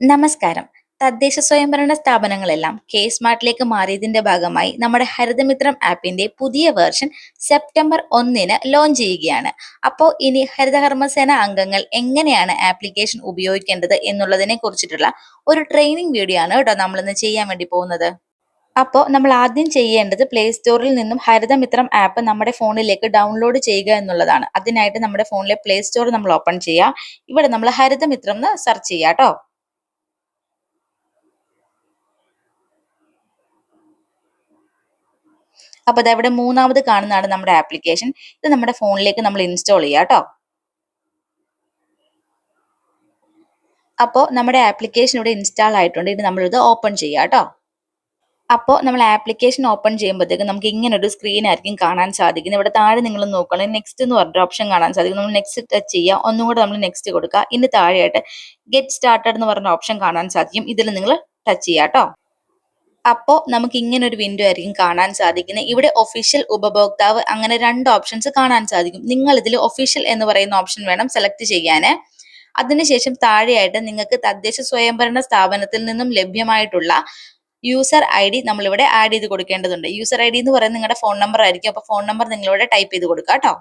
നമസ്കാരം. തദ്ദേശ സ്വയംഭരണ സ്ഥാപനങ്ങളെല്ലാം കെ സ്മാർട്ടിലേക്ക് മാറിയതിന്റെ ഭാഗമായി നമ്മുടെ ഹരിതമിത്രം ആപ്പിന്റെ പുതിയ വേർഷൻ സെപ്റ്റംബർ ഒന്നിന് ലോഞ്ച് ചെയ്യുകയാണ്. അപ്പോൾ ഇനി ഹരിതകർമ്മസേന അംഗങ്ങൾ എങ്ങനെയാണ് ആപ്ലിക്കേഷൻ ഉപയോഗിക്കേണ്ടത് എന്നുള്ളതിനെ കുറിച്ചിട്ടുള്ള ഒരു ട്രെയിനിങ് വീഡിയോ ആണ് കേട്ടോ നമ്മളിന്ന് ചെയ്യാൻ വേണ്ടി പോകുന്നത്. അപ്പോൾ നമ്മൾ ആദ്യം ചെയ്യേണ്ടത് പ്ലേ സ്റ്റോറിൽ നിന്നും ഹരിതമിത്രം ആപ്പ് നമ്മുടെ ഫോണിലേക്ക് ഡൗൺലോഡ് ചെയ്യുക എന്നുള്ളതാണ്. അതിനായിട്ട് നമ്മുടെ ഫോണിലെ പ്ലേ സ്റ്റോർ നമ്മൾ ഓപ്പൺ ചെയ്യുക ഇവിടെ നമ്മൾ ഹരിതമിത്രം എന്ന് സെർച്ച് ചെയ്യുക കേട്ടോ. അപ്പോൾ അതവിടെ മൂന്നാമത് കാണുന്നതാണ് നമ്മുടെ ആപ്ലിക്കേഷൻ ഇത് നമ്മുടെ ഫോണിലേക്ക് നമ്മൾ ഇൻസ്റ്റാൾ ചെയ്യുക കേട്ടോ അപ്പോൾ നമ്മുടെ ആപ്ലിക്കേഷൻ ഇവിടെ ഇൻസ്റ്റാൾ ആയിട്ടുണ്ട്. ഇത് നമ്മളിത് ഓപ്പൺ ചെയ്യുക കേട്ടോ അപ്പോൾ നമ്മൾ ആപ്ലിക്കേഷൻ ഓപ്പൺ ചെയ്യുമ്പോഴത്തേക്ക് നമുക്ക് ഇങ്ങനെ ഒരു സ്ക്രീൻ ആയിരിക്കും കാണാൻ സാധിക്കുന്നത്. ഇവിടെ താഴെ നിങ്ങൾ നോക്കുകയാണെങ്കിൽ നെക്സ്റ്റ് എന്ന് പറഞ്ഞ ഓപ്ഷൻ കാണാൻ സാധിക്കും. നമ്മൾ നെക്സ്റ്റ് ടച്ച് ചെയ്യുക ഒന്നും കൂടെ നമ്മൾ നെക്സ്റ്റ് കൊടുക്കുക. ഇനി താഴെയായിട്ട് ഗെറ്റ് സ്റ്റാർട്ടഡ് എന്ന് പറഞ്ഞ ഓപ്ഷൻ കാണാൻ സാധിക്കും. ഇതിൽ നിങ്ങൾ ടച്ച് ചെയ്യുക കേട്ടോ അപ്പോൾ നമുക്ക് ഇങ്ങനെ ഒരു വിൻഡോ ആയിരിക്കും കാണാൻ സാധിക്കുന്നത്. ഇവിടെ ഒഫീഷ്യൽ ഉപഭോക്താവ് അങ്ങനെ രണ്ട് ഓപ്ഷൻസ് കാണാൻ സാധിക്കും. നിങ്ങൾ ഇതിൽ ഒഫീഷ്യൽ എന്ന് പറയുന്ന ഓപ്ഷൻ വേണം സെലക്ട് ചെയ്യാൻ അതിനുശേഷം താഴെയായിട്ട് നിങ്ങൾക്ക് തദ്ദേശ സ്വയംഭരണ സ്ഥാപനത്തിൽ നിന്നും ലഭ്യമായിട്ടുള്ള യൂസർ ഐ ഡി നമ്മളിവിടെ ആഡ് ചെയ്ത് കൊടുക്കേണ്ടതുണ്ട്. യൂസർ ഐ ഡി എന്ന് പറയുന്നത് നിങ്ങളുടെ ഫോൺ നമ്പർ ആയിരിക്കും. അപ്പോൾ ഫോൺ നമ്പർ നിങ്ങളിവിടെ ടൈപ്പ് ചെയ്ത് കൊടുക്കുക കേട്ടോ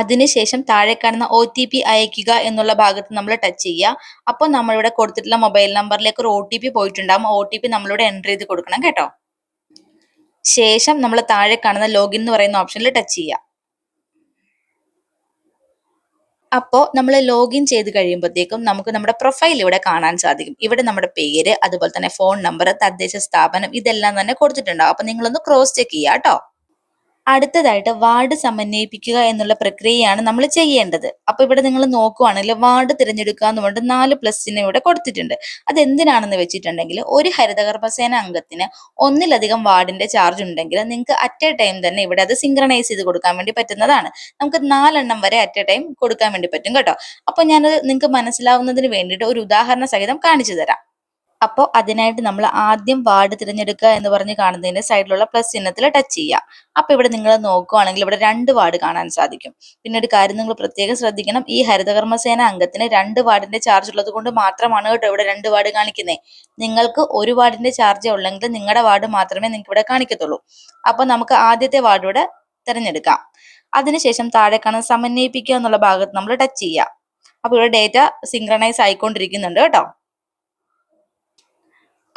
അതിനുശേഷം താഴെ കാണുന്ന ഒ ടി പി അയക്കുക എന്നുള്ള ഭാഗത്ത് നമ്മൾ ടച്ച് ചെയ്യുക. അപ്പോൾ നമ്മളിവിടെ കൊടുത്തിട്ടുള്ള മൊബൈൽ നമ്പറിലേക്ക് ഒരു ഒ ടി പി പോയിട്ടുണ്ടാകും ഒ ടി പി നമ്മളിവിടെ എന്റർ ചെയ്ത് കൊടുക്കണം കേട്ടോ. ശേഷം നമ്മൾ താഴെ കാണുന്ന ലോഗിൻ എന്ന് പറയുന്ന ഓപ്ഷനിൽ ടച്ച് ചെയ്യുക. അപ്പോൾ നമ്മൾ ലോഗിൻ ചെയ്ത് കഴിയുമ്പോഴത്തേക്കും നമുക്ക് നമ്മുടെ പ്രൊഫൈൽ ഇവിടെ കാണാൻ സാധിക്കും. ഇവിടെ നമ്മുടെ പേര് അതുപോലെ തന്നെ ഫോൺ നമ്പർ തദ്ദേശ സ്ഥാപനം ഇതെല്ലാം തന്നെ കൊടുത്തിട്ടുണ്ടാവും. അപ്പോൾ നിങ്ങളൊന്ന് ക്രോസ് ചെക്ക് ചെയ്യുക കേട്ടോ. അടുത്തതായിട്ട് വാർഡ് സമന്വയിപ്പിക്കുക എന്നുള്ള പ്രക്രിയയാണ് നമ്മൾ ചെയ്യേണ്ടത്. അപ്പൊ ഇവിടെ നിങ്ങൾ നോക്കുവാണെങ്കിൽ വാർഡ് തിരഞ്ഞെടുക്കുക എന്ന് പറഞ്ഞിട്ട് നാല് പ്ലസ് ചിഹ്നം ഇവിടെ കൊടുത്തിട്ടുണ്ട്. അത് എന്തിനാണെന്ന് വെച്ചിട്ടുണ്ടെങ്കിൽ ഒരു ഹരിതകർമ്മസേന അംഗത്തിന് ഒന്നിലധികം വാർഡിന്റെ ചാർജ് ഉണ്ടെങ്കിൽ നിങ്ങൾക്ക് അറ്റ് എ ടൈം തന്നെ ഇവിടെ അത് സിങ്ക്രണൈസ് ചെയ്ത് കൊടുക്കാൻ വേണ്ടി പറ്റുന്നതാണ്. നമുക്ക് നാലെണ്ണം വരെ അറ്റ് എ ടൈം കൊടുക്കാൻ വേണ്ടി പറ്റും കേട്ടോ. അപ്പൊ ഞാനത് നിങ്ങൾക്ക് മനസ്സിലാവുന്നതിന് വേണ്ടിയിട്ട് ഒരു ഉദാഹരണ സഹിതം കാണിച്ചു തരാം. അപ്പോൾ അതിനായിട്ട് നമ്മൾ ആദ്യം വാർഡ് തിരഞ്ഞെടുക്കുക എന്ന് പറഞ്ഞ് കാണുന്നതിന് സൈഡിലുള്ള പ്ലസ് ചിഹ്നത്തിൽ ടച്ച് ചെയ്യുക. അപ്പോൾ ഇവിടെ നിങ്ങൾ നോക്കുകയാണെങ്കിൽ ഇവിടെ രണ്ട് വാർഡ് കാണാൻ സാധിക്കും. പിന്നെ ഒരു കാര്യം നിങ്ങൾ പ്രത്യേകം ശ്രദ്ധിക്കണം. ഈ ഹരിതകർമ്മസേന അംഗത്തിന് രണ്ട് വാർഡിന്റെ ചാർജ് ഉള്ളത് കൊണ്ട് മാത്രമാണ് കേട്ടോ ഇവിടെ രണ്ട് വാർഡ് കാണിക്കുന്നത് നിങ്ങൾക്ക് ഒരു വാർഡിന്റെ ചാർജ് ഉള്ളെങ്കിൽ നിങ്ങളുടെ വാർഡ് മാത്രമേ നിങ്ങൾക്ക് ഇവിടെ കാണിക്കത്തുള്ളൂ. അപ്പോൾ നമുക്ക് ആദ്യത്തെ വാർഡ് ഇവിടെ തിരഞ്ഞെടുക്കാം. അതിനുശേഷം താഴെ കാണുന്ന സമന്വയിപ്പിക്കുക എന്നുള്ള ഭാഗത്ത് നമ്മൾ ടച്ച് ചെയ്യുക. അപ്പോൾ ഇവിടെ ഡേറ്റ സിങ്ക്രണൈസ് ആയിക്കൊണ്ടിരിക്കുന്നുണ്ട് കേട്ടോ.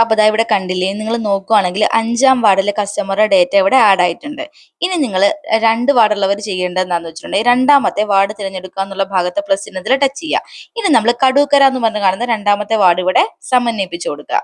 അപ്പോൾ ഇവിടെ കണ്ടില്ലേ നിങ്ങൾ നോക്കുവാണെങ്കിൽ അഞ്ചാം വാർഡിലെ കസ്റ്റമറുടെ ഡേറ്റ ഇവിടെ ആഡ് ആയിട്ടുണ്ട്. ഇനി നിങ്ങൾ രണ്ട് വാർഡുള്ളവർ ചെയ്യേണ്ടത് എന്താണെന്ന് വെച്ചിട്ടുണ്ടെങ്കിൽ രണ്ടാമത്തെ വാർഡ് തിരഞ്ഞെടുക്കുക എന്നുള്ള ഭാഗത്തെ പ്ലസ് ചിഹ്നത്തിൽ ടച്ച് ചെയ്യുക. ഇനി നമ്മൾ കടൂക്കര എന്ന് പറഞ്ഞ് കാണുന്ന രണ്ടാമത്തെ വാർഡ് ഇവിടെ സമന്വയിപ്പിച്ചു കൊടുക്കുക.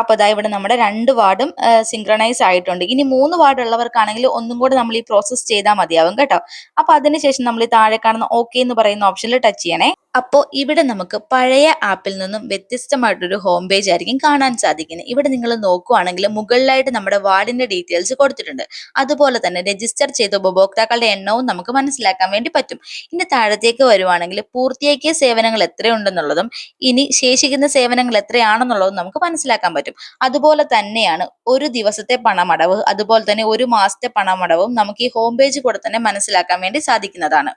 അപ്പോൾ അതാ ഇവിടെ നമ്മുടെ രണ്ട് വാർഡും സിങ്ക്രണൈസ് ആയിട്ടുണ്ട്. ഇനി മൂന്ന് വാർഡ് ഉള്ളവർക്കാണെങ്കിൽ ഒന്നും കൂടെ നമ്മൾ ഈ പ്രോസസ്സ് ചെയ്താൽ മതിയാവും കേട്ടോ. അപ്പോൾ അതിനുശേഷം നമ്മൾ ഈ താഴെ കാണുന്ന ഓക്കെ എന്ന് പറയുന്ന ഓപ്ഷനിൽ ടച്ച് ചെയ്യണേ. അപ്പോൾ ഇവിടെ നമുക്ക് പഴയ ആപ്പിൽ നിന്നും വ്യത്യസ്തമായിട്ടൊരു ഹോം പേജ് ആയിരിക്കും കാണാൻ സാധിക്കുന്നത്. ഇവിടെ നിങ്ങൾ നോക്കുവാണെങ്കിൽ മുകളിലായിട്ട് നമ്മുടെ വാർഡിന്റെ ഡീറ്റെയിൽസ് കൊടുത്തിട്ടുണ്ട്. അതുപോലെ തന്നെ രജിസ്റ്റർ ചെയ്ത ഉപഭോക്താക്കളുടെ എണ്ണവും നമുക്ക് മനസ്സിലാക്കാൻ വേണ്ടി പറ്റും. ഇനി താഴത്തേക്ക് വരുവാണെങ്കിൽ പൂർത്തിയാക്കിയ സേവനങ്ങൾ എത്രയുണ്ടെന്നുള്ളതും ഇനി ശേഷിക്കുന്ന സേവനങ്ങൾ എത്രയാണെന്നുള്ളതും നമുക്ക് മനസ്സിലാക്കാൻ പറ്റും. അതുപോലെ തന്നെയാണ് ഒരു ദിവസത്തെ പണമടവ് അതുപോലെ തന്നെ ഒരു മാസത്തെ പണമടവും നമുക്ക് ഈ ഹോം പേജ് കൂടെ തന്നെ മനസ്സിലാക്കാൻ വേണ്ടി സാധിക്കുന്നതാണ്.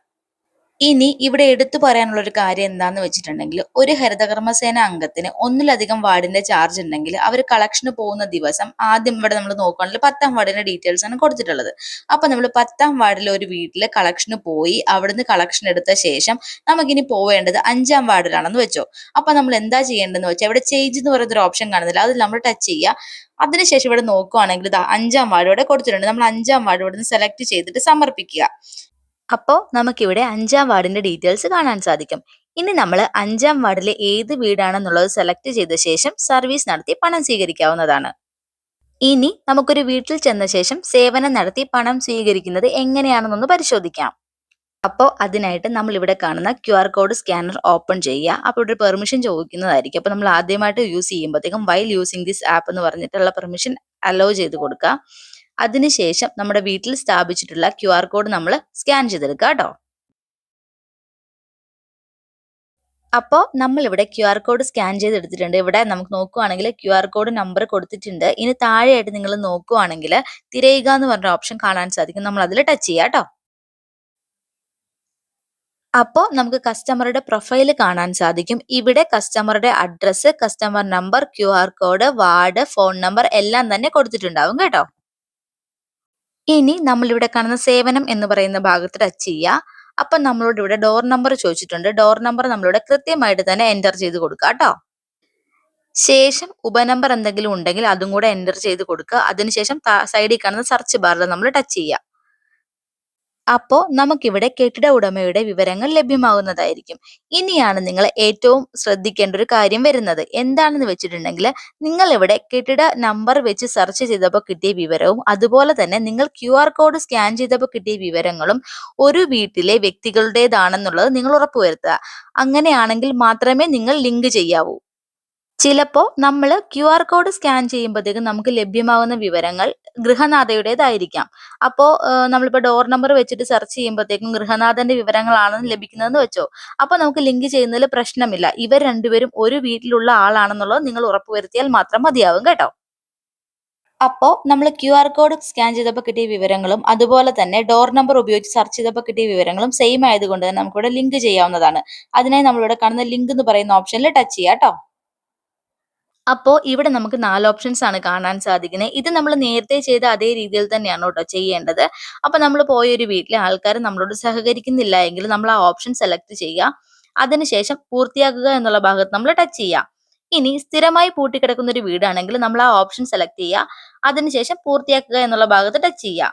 ഇനി ഇവിടെ എടുത്തു പറയാനുള്ള ഒരു കാര്യം എന്താന്ന് വെച്ചിട്ടുണ്ടെങ്കിൽ ഒരു ഹരിതകർമ്മസേന അംഗത്തിന് ഒന്നിലധികം വാർഡിന്റെ ചാർജ് ഉണ്ടെങ്കിൽ അവർ കളക്ഷന് പോകുന്ന ദിവസം ആദ്യം ഇവിടെ നമ്മൾ നോക്കുകയാണെങ്കിൽ പത്താം വാർഡിന്റെ ഡീറ്റെയിൽസ് ആണ് കൊടുത്തിട്ടുള്ളത്. അപ്പൊ നമ്മൾ പത്താം വാർഡിലെ ഒരു വീട്ടിൽ കളക്ഷന് പോയി അവിടുന്ന് കളക്ഷൻ എടുത്ത ശേഷം നമുക്കിനി പോവേണ്ടത് അഞ്ചാം വാർഡിലാണെന്ന് വെച്ചോ. അപ്പൊ നമ്മൾ എന്താ ചെയ്യേണ്ടതെന്ന് വെച്ചാൽ ഇവിടെ ചേഞ്ച് എന്ന് പറയുന്ന ഒരു ഓപ്ഷൻ കാണുന്നില്ല. അത് നമ്മൾ ടച്ച് ചെയ്യുക അതിനുശേഷം ഇവിടെ നോക്കുവാണെങ്കിൽ ഇതാ അഞ്ചാം വാർഡ് ഇവിടെ കൊടുത്തിട്ടുണ്ട്. നമ്മൾ അഞ്ചാം വാർഡ് ഇവിടെ നിന്ന് സെലക്ട് ചെയ്തിട്ട് സമർപ്പിക്കുക. അപ്പോൾ നമുക്കിവിടെ അഞ്ചാം വാർഡിന്റെ ഡീറ്റെയിൽസ് കാണാൻ സാധിക്കും. ഇനി നമ്മൾ അഞ്ചാം വാർഡിലെ ഏത് വീടാണെന്നുള്ളത് സെലക്ട് ചെയ്ത ശേഷം സർവീസ് നടത്തി പണം സ്വീകരിക്കാവുന്നതാണ്. ഇനി നമുക്കൊരു വീട്ടിൽ ചെന്ന ശേഷം സേവനം നടത്തി പണം സ്വീകരിക്കുന്നത് എങ്ങനെയാണെന്നൊന്ന് പരിശോധിക്കാം. അപ്പോൾ അതിനായിട്ട് നമ്മൾ ഇവിടെ കാണുന്ന Q R code scanner open ചെയ്യുക. അപ്പോൾ ഇവിടെ പെർമിഷൻ ചോദിക്കുന്നതായിരിക്കും. അപ്പോൾ നമ്മൾ ആദ്യമായിട്ട് യൂസ് ചെയ്യുമ്പോഴത്തേക്കും വൈൽ യൂസിങ് ദിസ് ആപ്പ് എന്ന് പറഞ്ഞിട്ടുള്ള പെർമിഷൻ അലോ ചെയ്ത് കൊടുക്കുക. അതിനുശേഷം നമ്മുടെ വീട്ടിൽ സ്ഥാപിച്ചിട്ടുള്ള ക്യു ആർ കോഡ് നമ്മൾ സ്കാൻ ചെയ്തെടുക്കുക കേട്ടോ. അപ്പോൾ നമ്മൾ ഇവിടെ ക്യു ആർ കോഡ് സ്കാൻ ചെയ്തെടുത്തിട്ടുണ്ട്. ഇവിടെ നമുക്ക് നോക്കുവാണെങ്കിൽ ക്യു ആർ കോഡ് നമ്പർ കൊടുത്തിട്ടുണ്ട്. ഇനി താഴെയായിട്ട് നിങ്ങൾ നോക്കുവാണെങ്കിൽ തിരയുക എന്ന് പറഞ്ഞ ഓപ്ഷൻ കാണാൻ സാധിക്കും. നമ്മൾ അതിൽ ടച്ച് ചെയ്യാം കേട്ടോ. അപ്പോൾ നമുക്ക് കസ്റ്റമറുടെ പ്രൊഫൈൽ കാണാൻ സാധിക്കും. ഇവിടെ കസ്റ്റമറുടെ address customer number Q R code ward phone number എല്ലാം തന്നെ കൊടുത്തിട്ടുണ്ടാവും കേട്ടോ. ഇനി നമ്മളിവിടെ കാണുന്ന സേവനം എന്ന് പറയുന്ന ഭാഗത്ത് ടച്ച് ചെയ്യുക. അപ്പൊ നമ്മളോട് ഇവിടെ ഡോർ നമ്പർ ചോദിച്ചിട്ടുണ്ട്. ഡോർ നമ്പർ നമ്മളിവിടെ കൃത്യമായിട്ട് തന്നെ എന്റർ ചെയ്ത് കൊടുക്കുക കേട്ടോ. ശേഷം ഉപനമ്പർ എന്തെങ്കിലും ഉണ്ടെങ്കിൽ അതും കൂടെ എന്റർ ചെയ്ത് കൊടുക്കുക. അതിനുശേഷം സൈഡിൽ കാണുന്ന സെർച്ച് ബാറിൽ നമ്മൾ ടച്ച് ചെയ്യുക. അപ്പോൾ നമുക്കിവിടെ കെട്ടിട ഉടമയുടെ വിവരങ്ങൾ ലഭ്യമാകുന്നതായിരിക്കും ഇനിയാണ് നിങ്ങൾ ഏറ്റവും ശ്രദ്ധിക്കേണ്ട ഒരു കാര്യം വരുന്നത്. എന്താണെന്ന് വെച്ചിട്ടുണ്ടെങ്കിൽ നിങ്ങൾ ഇവിടെ കെട്ടിട നമ്പർ വെച്ച് സെർച്ച് ചെയ്തപ്പോൾ കിട്ടിയ വിവരവും അതുപോലെ തന്നെ നിങ്ങൾ ക്യു ആർ കോഡ് സ്കാൻ ചെയ്തപ്പോൾ കിട്ടിയ വിവരങ്ങളും ഒരു വീട്ടിലെ വ്യക്തികളുടേതാണെന്നുള്ളത് നിങ്ങൾ ഉറപ്പുവരുത്തുക. അങ്ങനെയാണെങ്കിൽ മാത്രമേ നിങ്ങൾ ലിങ്ക് ചെയ്യാവൂ. ചിലപ്പോൾ നമ്മൾ ക്യു ആർ കോഡ് സ്കാൻ ചെയ്യുമ്പോഴത്തേക്കും നമുക്ക് ലഭ്യമാകുന്ന വിവരങ്ങൾ ഗൃഹനാഥയുടേതായിരിക്കാം. അപ്പോൾ നമ്മളിപ്പോൾ ഡോർ നമ്പർ വെച്ചിട്ട് സെർച്ച് ചെയ്യുമ്പോഴത്തേക്കും ഗൃഹനാഥന്റെ വിവരങ്ങളാണ് ലഭിക്കുന്നതെന്ന് വെച്ചോ. അപ്പോൾ നമുക്ക് ലിങ്ക് ചെയ്യുന്നതിൽ പ്രശ്നമില്ല. ഇവർ രണ്ടുപേരും ഒരു വീട്ടിലുള്ള ആളാണെന്നുള്ളത് നിങ്ങൾ ഉറപ്പുവരുത്തിയാൽ മാത്രം മതിയാവും കേട്ടോ. അപ്പോൾ നമ്മൾ ക്യു ആർ കോഡ് സ്കാൻ ചെയ്തപ്പോൾ കിട്ടിയ വിവരങ്ങളും അതുപോലെ തന്നെ ഡോർ നമ്പർ ഉപയോഗിച്ച് സെർച്ച് ചെയ്തപ്പോൾ കിട്ടിയ വിവരങ്ങളും സെയിം ആയതുകൊണ്ട് തന്നെ നമുക്കിവിടെ ലിങ്ക് ചെയ്യാവുന്നതാണ്. അതിനായി നമ്മളിവിടെ കാണുന്ന ലിങ്ക് എന്ന് പറയുന്ന ഓപ്ഷനിൽ ടച്ച് ചെയ്യാം കേട്ടോ. അപ്പോൾ ഇവിടെ നമുക്ക് നാല് ഓപ്ഷൻസ് ആണ് കാണാൻ സാധിക്കുന്നത് ഇത് നമ്മൾ നേരത്തെ ചെയ്ത അതേ രീതിയിൽ തന്നെയാണ് കേട്ടോ ചെയ്യേണ്ടത്. അപ്പോൾ നമ്മൾ പോയ ഒരു വീട്ടിലെ ആൾക്കാർ നമ്മളോട് സഹകരിക്കുന്നില്ല എങ്കിൽ നമ്മൾ ആ ഓപ്ഷൻ സെലക്ട് ചെയ്യുക അതിനുശേഷം പൂർത്തിയാക്കുക എന്നുള്ള ഭാഗത്ത് നമ്മൾ ടച്ച് ചെയ്യുക ഇനി സ്ഥിരമായി പൂട്ടിക്കിടക്കുന്ന ഒരു വീടാണെങ്കിൽ നമ്മൾ ആ ഓപ്ഷൻ സെലക്ട് ചെയ്യുക അതിനുശേഷം പൂർത്തിയാക്കുക എന്നുള്ള ഭാഗത്ത് ടച്ച് ചെയ്യുക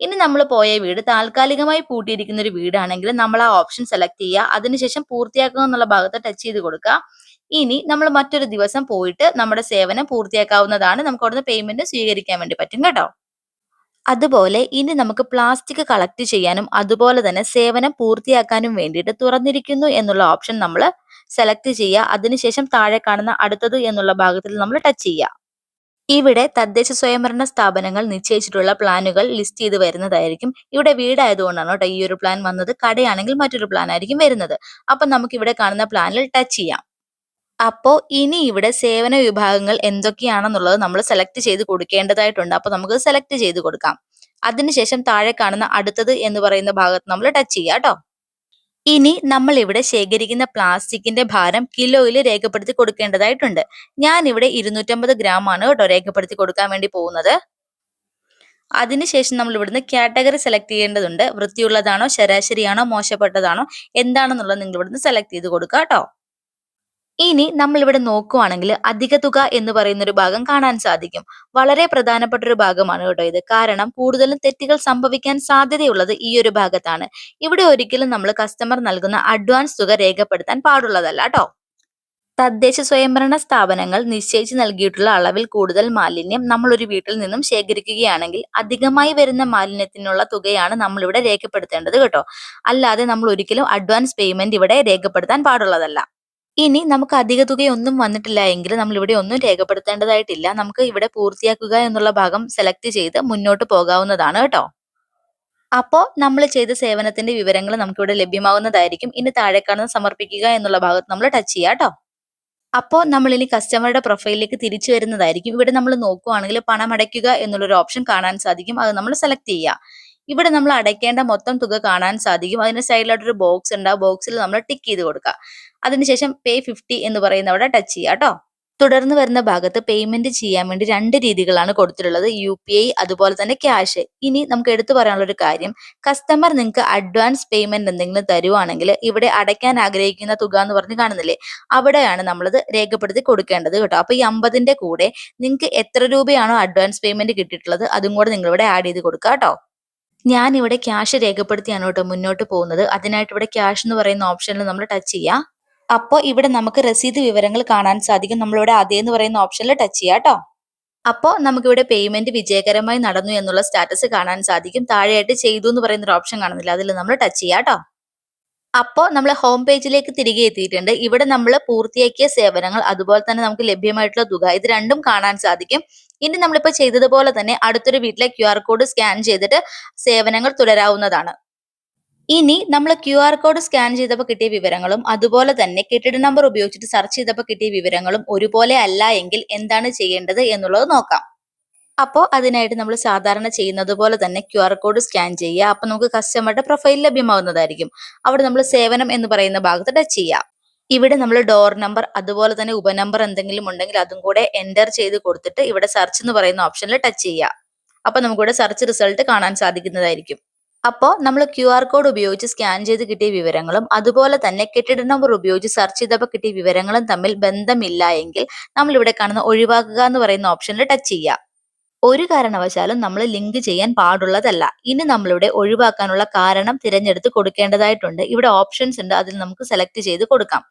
ഇനി നമ്മൾ പോയ വീട് താൽക്കാലികമായി പൂട്ടിയിരിക്കുന്ന ഒരു വീടാണെങ്കിൽ നമ്മൾ ആ ഓപ്ഷൻ സെലക്ട് ചെയ്യുക അതിനുശേഷം പൂർത്തിയാക്കുക എന്നുള്ള ഭാഗത്ത് ടച്ച് ചെയ്ത് കൊടുക്കുക ഇനി നമ്മൾ മറ്റൊരു ദിവസം പോയിട്ട് നമ്മുടെ സേവനം പൂർത്തിയാക്കാവുന്നതാണ് നമുക്ക് അവിടുന്ന് പേയ്മെന്റ് സ്വീകരിക്കാൻ വേണ്ടി പറ്റും കേട്ടോ. അതുപോലെ ഇനി നമുക്ക് പ്ലാസ്റ്റിക് കളക്ട് ചെയ്യാനും അതുപോലെ തന്നെ സേവനം പൂർത്തിയാക്കാനും വേണ്ടിയിട്ട് തുറന്നിരിക്കുന്നു എന്നുള്ള ഓപ്ഷൻ നമ്മൾ സെലക്ട് ചെയ്യുക. അതിനുശേഷം താഴെ കാണുന്ന അടുത്തത് എന്നുള്ള ഭാഗത്തിൽ നമ്മൾ ടച്ച് ചെയ്യുക. ഇവിടെ തദ്ദേശ സ്വയംഭരണ സ്ഥാപനങ്ങൾ നിശ്ചയിച്ചിട്ടുള്ള പ്ലാനുകൾ ലിസ്റ്റ് ചെയ്ത് വരുന്നതായിരിക്കും. ഇവിടെ വീടായതുകൊണ്ടാണ് കേട്ടോ ഈ ഒരു പ്ലാൻ വന്നത്. കടയാണെങ്കിൽ മറ്റൊരു പ്ലാൻ ആയിരിക്കും വരുന്നത്. അപ്പൊ നമുക്ക് ഇവിടെ കാണുന്ന പ്ലാനിൽ ടച്ച് ചെയ്യാം. അപ്പോൾ ഇനി ഇവിടെ സേവന വിഭാഗങ്ങൾ എന്തൊക്കെയാണെന്നുള്ളത് നമ്മൾ സെലക്ട് ചെയ്ത് കൊടുക്കേണ്ടതായിട്ടുണ്ട്. അപ്പോൾ നമുക്ക് സെലക്ട് ചെയ്ത് കൊടുക്കാം. അതിനുശേഷം താഴെ കാണുന്ന അടുത്തത് എന്ന് പറയുന്ന ഭാഗത്ത് നമ്മൾ ടച്ച് ചെയ്യാം കേട്ടോ. ഇനി നമ്മൾ ഇവിടെ ശേഖരിക്കുന്ന പ്ലാസ്റ്റിക്കിന്റെ ഭാരം കിലോയിൽ രേഖപ്പെടുത്തി കൊടുക്കേണ്ടതായിട്ടുണ്ട്. ഞാൻ ഇവിടെ ഇരുന്നൂറ്റമ്പത് ഗ്രാം ആണ് കേട്ടോ രേഖപ്പെടുത്തി കൊടുക്കാൻ വേണ്ടി പോകുന്നത്. അതിനുശേഷം നമ്മൾ ഇവിടുന്ന് കാറ്റഗറി സെലക്ട് ചെയ്യേണ്ടതുണ്ട്. വൃത്തിയുള്ളതാണോ ശരാശരിയാണോ മോശപ്പെട്ടതാണോ എന്താണെന്നുള്ളത് നിങ്ങൾ ഇവിടുന്ന് സെലക്ട് ചെയ്ത് കൊടുക്കുക കേട്ടോ. ഇനി നമ്മൾ ഇവിടെ നോക്കുവാണെങ്കിൽ അധിക തുക എന്ന് പറയുന്ന ഒരു ഭാഗം കാണാൻ സാധിക്കും. വളരെ പ്രധാനപ്പെട്ട ഒരു ഭാഗമാണ് കേട്ടോ ഇത്. കാരണം കൂടുതലും തെറ്റുകൾ സംഭവിക്കാൻ സാധ്യതയുള്ളത് ഈ ഒരു ഭാഗത്താണ്. ഇവിടെ ഒരിക്കലും നമ്മൾ കസ്റ്റമർ നൽകുന്ന അഡ്വാൻസ് തുക രേഖപ്പെടുത്താൻ പാടുള്ളതല്ല കേട്ടോ. തദ്ദേശ സ്വയംഭരണ സ്ഥാപനങ്ങൾ നിശ്ചയിച്ച് നൽകിയിട്ടുള്ള അളവിൽ കൂടുതൽ മാലിന്യം നമ്മൾ ഒരു വീട്ടിൽ നിന്നും ശേഖരിക്കുകയാണെങ്കിൽ അധികമായി വരുന്ന മാലിന്യത്തിനുള്ള തുകയാണ് നമ്മൾ ഇവിടെ രേഖപ്പെടുത്തേണ്ടത് കേട്ടോ. അല്ലാതെ നമ്മൾ ഒരിക്കലും അഡ്വാൻസ് പേയ്മെന്റ് ഇവിടെ രേഖപ്പെടുത്താൻ പാടുള്ളതല്ല. ഇനി നമുക്ക് അധിക തുകയൊന്നും വന്നിട്ടില്ല. എങ്കിൽ നമ്മൾ ഇവിടെ ഒന്നും രേഖപ്പെടുത്തേണ്ടതായിട്ടില്ല. നമുക്ക് ഇവിടെ പൂർത്തിയാക്കുക എന്നുള്ള ഭാഗം സെലക്ട് ചെയ്ത് മുന്നോട്ട് പോകാവുന്നതാണ് കേട്ടോ. അപ്പോൾ നമ്മൾ ചെയ്ത സേവനത്തിന്റെ വിവരങ്ങൾ നമുക്ക് ഇവിടെ ലഭ്യമാവുന്നതായിരിക്കും. ഇനി താഴെ കാണുന്ന സമർപ്പിക്കുക എന്നുള്ള ഭാഗത്ത് നമ്മൾ ടച്ച് ചെയ്യാം കേട്ടോ. അപ്പോൾ നമ്മൾ ഇനി കസ്റ്റമറുടെ പ്രൊഫൈലിലേക്ക് തിരിച്ചു വരുന്നതായിരിക്കും. ഇവിടെ നമ്മൾ നോക്കുവാണെങ്കിൽ പണം അടയ്ക്കുക എന്നുള്ളൊരു ഓപ്ഷൻ കാണാൻ സാധിക്കും. അത് നമ്മൾ സെലക്ട് ചെയ്യുക ഇവിടെ നമ്മൾ അടയ്ക്കേണ്ട മൊത്തം തുക കാണാൻ സാധിക്കും. അതിന് സൈഡിലായിട്ടൊരു ബോക്സ് ഉണ്ട്. ആ ബോക്സിൽ നമ്മൾ ടിക്ക് ചെയ്ത് കൊടുക്കുക. അതിനുശേഷം പേ ഫിഫ്റ്റി എന്ന് പറയുന്ന അവിടെ ടച്ച് ചെയ്യുക കേട്ടോ തുടർന്ന് വരുന്ന ഭാഗത്ത് പേയ്മെന്റ് ചെയ്യാൻ വേണ്ടി രണ്ട് രീതികളാണ് കൊടുത്തിട്ടുള്ളത്. യു പി ഐ അതുപോലെ തന്നെ ക്യാഷ് ഇനി നമുക്ക് എടുത്തു പറയാനുള്ള ഒരു കാര്യം. കസ്റ്റമർ നിങ്ങൾക്ക് അഡ്വാൻസ് പേയ്മെന്റ് എന്തെങ്കിലും തരുവാണെങ്കിൽ ഇവിടെ അടയ്ക്കാൻ ആഗ്രഹിക്കുന്ന തുക എന്ന് പറഞ്ഞ് കാണുന്നില്ലേ? അവിടെയാണ് നമ്മളത് രേഖപ്പെടുത്തി കൊടുക്കേണ്ടത് കേട്ടോ. അപ്പൊ ഈ അമ്പതിന്റെ കൂടെ നിങ്ങൾക്ക് എത്ര രൂപയാണോ അഡ്വാൻസ് പേയ്മെന്റ് കിട്ടിയിട്ടുള്ളത് അതും കൂടെ നിങ്ങൾ ഇവിടെ ആഡ് ചെയ്ത് കൊടുക്കുക കേട്ടോ ഞാൻ ഇവിടെ ക്യാഷ് രേഖപ്പെടുത്തിയാണ് കേട്ടോ മുന്നോട്ട് പോകുന്നത്. അതിനായിട്ട് ഇവിടെ ക്യാഷ് എന്ന് പറയുന്ന ഓപ്ഷനിൽ നമ്മൾ ടച്ച് ചെയ്യാം. അപ്പോൾ ഇവിടെ നമുക്ക് രസീത് വിവരങ്ങൾ കാണാൻ സാധിക്കും. നമ്മളിവിടെ അതേ എന്ന് പറയുന്ന ഓപ്ഷനിൽ ടച്ച് ചെയ്യാം കേട്ടോ. അപ്പോൾ നമുക്കിവിടെ പേയ്മെന്റ് വിജയകരമായി നടന്നു എന്നുള്ള സ്റ്റാറ്റസ് കാണാൻ സാധിക്കും. താഴെയായിട്ട് ചെയ്തു എന്ന് പറയുന്ന ഒരു ഓപ്ഷൻ കാണുന്നില്ല. അതിൽ നമ്മൾ ടച്ച് ചെയ്യാം കേട്ടോ. അപ്പോൾ നമ്മൾ ഹോം പേജിലേക്ക് തിരികെ എത്തിയിട്ടുണ്ട്. ഇവിടെ നമ്മൾ പൂർത്തിയാക്കിയ സേവനങ്ങൾ അതുപോലെ തന്നെ നമുക്ക് ലഭ്യമായിട്ടുള്ള തുക ഇത് രണ്ടും കാണാൻ സാധിക്കും. ഇനി നമ്മളിപ്പോൾ ചെയ്തതുപോലെ തന്നെ അടുത്തൊരു വീട്ടിലെ ക്യു കോഡ് സ്കാൻ ചെയ്തിട്ട് സേവനങ്ങൾ തുടരാവുന്നതാണ്. ഇനി നമ്മൾ ക്യു ആർ കോഡ് സ്കാൻ ചെയ്തപ്പോൾ കിട്ടിയ വിവരങ്ങളും അതുപോലെ തന്നെ കെട്ടിട നമ്പർ ഉപയോഗിച്ചിട്ട് സെർച്ച് ചെയ്തപ്പോൾ കിട്ടിയ വിവരങ്ങളും ഒരുപോലെ അല്ല എങ്കിൽ എന്താണ് ചെയ്യേണ്ടത് എന്നുള്ളത് നോക്കാം. അപ്പോൾ അതിനായിട്ട് നമ്മൾ സാധാരണ ചെയ്യുന്നത് പോലെ തന്നെ ക്യു ആർ കോഡ് സ്കാൻ ചെയ്യുക. അപ്പോൾ നമുക്ക് കസ്റ്റമറുടെ പ്രൊഫൈൽ ലഭ്യമാവുന്നതായിരിക്കും. അവിടെ നമ്മൾ സേവനം എന്ന് പറയുന്ന ഭാഗത്ത് ടച്ച് ചെയ്യാം. ഇവിടെ നമ്മൾ ഡോർ നമ്പർ അതുപോലെ തന്നെ ഉപനമ്പർ എന്തെങ്കിലും ഉണ്ടെങ്കിൽ അതും കൂടെ എന്റർ ചെയ്ത് കൊടുത്തിട്ട് ഇവിടെ സെർച്ച് എന്ന് പറയുന്ന ഓപ്ഷനിൽ ടച്ച് ചെയ്യുക അപ്പോൾ നമുക്കിവിടെ സെർച്ച് റിസൾട്ട് കാണാൻ സാധിക്കുന്നതായിരിക്കും. അപ്പോൾ നമ്മൾ ക്യു ആർ കോഡ് ഉപയോഗിച്ച് സ്കാൻ ചെയ്ത് കിട്ടിയ വിവരങ്ങളും അതുപോലെ തന്നെ കെട്ടിട നമ്പർ ഉപയോഗിച്ച് സെർച്ച് ചെയ്തപ്പോൾ കിട്ടിയ വിവരങ്ങളും തമ്മിൽ ബന്ധമില്ല എങ്കിൽ നമ്മൾ ഇവിടെ കാണുന്ന ഒഴിവാക്കുക എന്ന് പറയുന്ന ഓപ്ഷനിൽ ടച്ച് ചെയ്യുക ഒരു കാരണവശാലും നമ്മൾ ലിങ്ക് ചെയ്യാൻ പാടുള്ളതല്ല. ഇനി നമ്മളിവിടെ ഒഴിവാക്കാനുള്ള കാരണം തിരഞ്ഞെടുത്ത് കൊടുക്കേണ്ടതായിട്ടുണ്ട്. ഇവിടെ ഓപ്ഷൻസ് ഉണ്ട് അതിൽ നമുക്ക് സെലക്ട് ചെയ്ത് കൊടുക്കാം.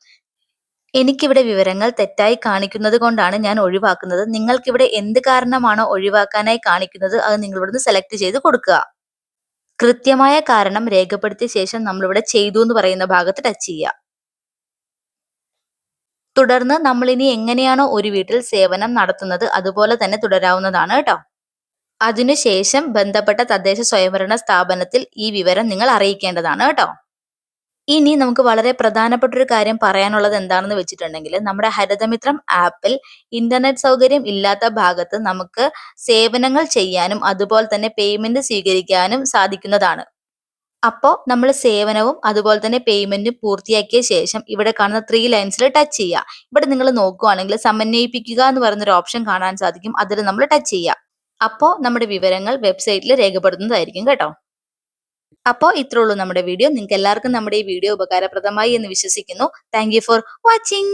എനിക്കിവിടെ വിവരങ്ങൾ തെറ്റായി കാണിക്കുന്നത് കൊണ്ടാണ് ഞാൻ ഒഴിവാക്കുന്നത്. നിങ്ങൾക്കിവിടെ എന്ത് കാരണമാണോ ഒഴിവാക്കാനായി കാണിക്കുന്നത് അത് നിങ്ങളിവിടുന്ന് സെലക്ട് ചെയ്ത് കൊടുക്കുക. കൃത്യമായ കാരണം രേഖപ്പെടുത്തിയ ശേഷം നമ്മളിവിടെ ചെയ്തു എന്ന് പറയുന്ന ഭാഗത്ത് ടച്ച് ചെയ്യുക തുടർന്ന് നമ്മൾ ഇനി എങ്ങനെയാണോ ഒരു വീട്ടിൽ സേവനം നടത്തുന്നത് അതുപോലെ തന്നെ തുടരാവുന്നതാണ് കേട്ടോ. അതിനുശേഷം ബന്ധപ്പെട്ട തദ്ദേശ സ്വയംഭരണ സ്ഥാപനത്തിൽ ഈ വിവരം നിങ്ങൾ അറിയിക്കേണ്ടതാണ് കേട്ടോ. ഇനി നമുക്ക് വളരെ പ്രധാനപ്പെട്ട ഒരു കാര്യം പറയാനുള്ളത് എന്താണെന്ന് വെച്ചിട്ടുണ്ടെങ്കിൽ നമ്മുടെ ഹരിതമിത്രം ആപ്പിൽ ഇന്റർനെറ്റ് സൗകര്യം ഇല്ലാത്ത ഭാഗത്ത് നമുക്ക് സേവനങ്ങൾ ചെയ്യാനും അതുപോലെ തന്നെ പേയ്മെന്റ് സ്വീകരിക്കാനും സാധിക്കുന്നതാണ്. അപ്പോ നമ്മൾ സേവനവും അതുപോലെ തന്നെ പേയ്മെന്റും പൂർത്തിയാക്കിയ ശേഷം ഇവിടെ കാണുന്ന ത്രീ ലൈൻസിൽ ടച്ച് ചെയ്യുക ഇവിടെ നിങ്ങൾ നോക്കുകയാണെങ്കിൽ സമന്വയിപ്പിക്കുക എന്ന് പറയുന്ന ഒരു ഓപ്ഷൻ കാണാൻ സാധിക്കും. അതിൽ നമ്മൾ ടച്ച് ചെയ്യുക അപ്പോ നമ്മുടെ വിവരങ്ങൾ വെബ്സൈറ്റിൽ രേഖപ്പെടുത്തുന്നതായിരിക്കും കേട്ടോ. അപ്പോൾ ഇത്രേ ഉള്ളൂ നമ്മുടെ വീഡിയോ. നിങ്ങൾക്ക് എല്ലാവർക്കും നമ്മുടെ ഈ വീഡിയോ ഉപകാരപ്രദമായി എന്ന് വിശ്വസിക്കുന്നു. Thank for watching